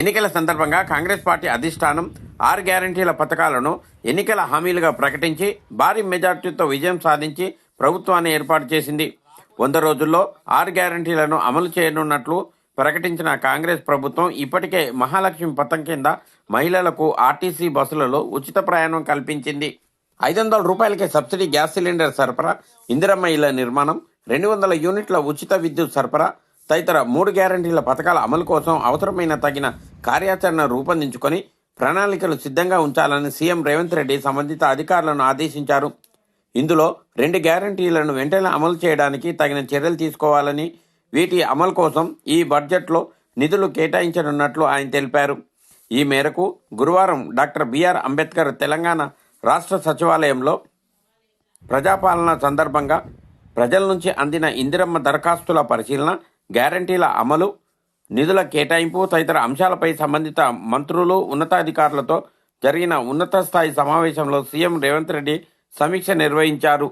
ఎన్నికల సందర్భంగా కాంగ్రెస్ పార్టీ అధిష్టానం ఆరు గ్యారంటీల పథకాలను ఎన్నికల హామీలుగా ప్రకటించి భారీ మెజార్టీతో విజయం సాధించి ప్రభుత్వాన్ని ఏర్పాటు చేసింది. వంద రోజుల్లో ఆరు గ్యారంటీలను అమలు చేయనున్నట్లు ప్రకటించిన కాంగ్రెస్ ప్రభుత్వం ఇప్పటికే మహాలక్ష్మి పథకం కింద మహిళలకు ఆర్టీసీ బస్సులలో ఉచిత ప్రయాణం కల్పించింది. ఐదు వందల రూపాయలకే సబ్సిడీ గ్యాస్ సిలిండర్ సరఫరా ఇందిరమ్మ ఇళ్ళ నిర్మాణం రెండు వందల యూనిట్ల ఉచిత విద్యుత్ సరఫరా తదితర మూడు గ్యారంటీల పథకాల అమలు కోసం అవసరమైన తగిన కార్యాచరణ రూపొందించుకొని ప్రణాళికలు సిద్ధంగా ఉంచాలని సీఎం రేవంత్ రెడ్డి సంబంధిత అధికారులను ఆదేశించారు. ఇందులో రెండు గ్యారంటీలను వెంటనే అమలు చేయడానికి తగిన చర్యలు తీసుకోవాలని వీటి అమలు కోసం ఈ బడ్జెట్లో నిధులు కేటాయించనున్నట్లు ఆయన తెలిపారు. ఈ మేరకు గురువారం డాక్టర్ బిఆర్ అంబేద్కర్ తెలంగాణ రాష్ట్ర సచివాలయంలో ప్రజాపాలన సందర్భంగా ప్రజల నుంచి అందిన ఇందిరమ్మ దరఖాస్తుల పరిశీలన గ్యారంటీల అమలు నిధుల కేటాయింపు తదితర అంశాలపై సంబంధిత మంత్రులు ఉన్నతాధికారులతో జరిగిన ఉన్నత స్థాయి సమావేశంలో సీఎం రేవంత్ రెడ్డి సమీక్ష నిర్వహించారు.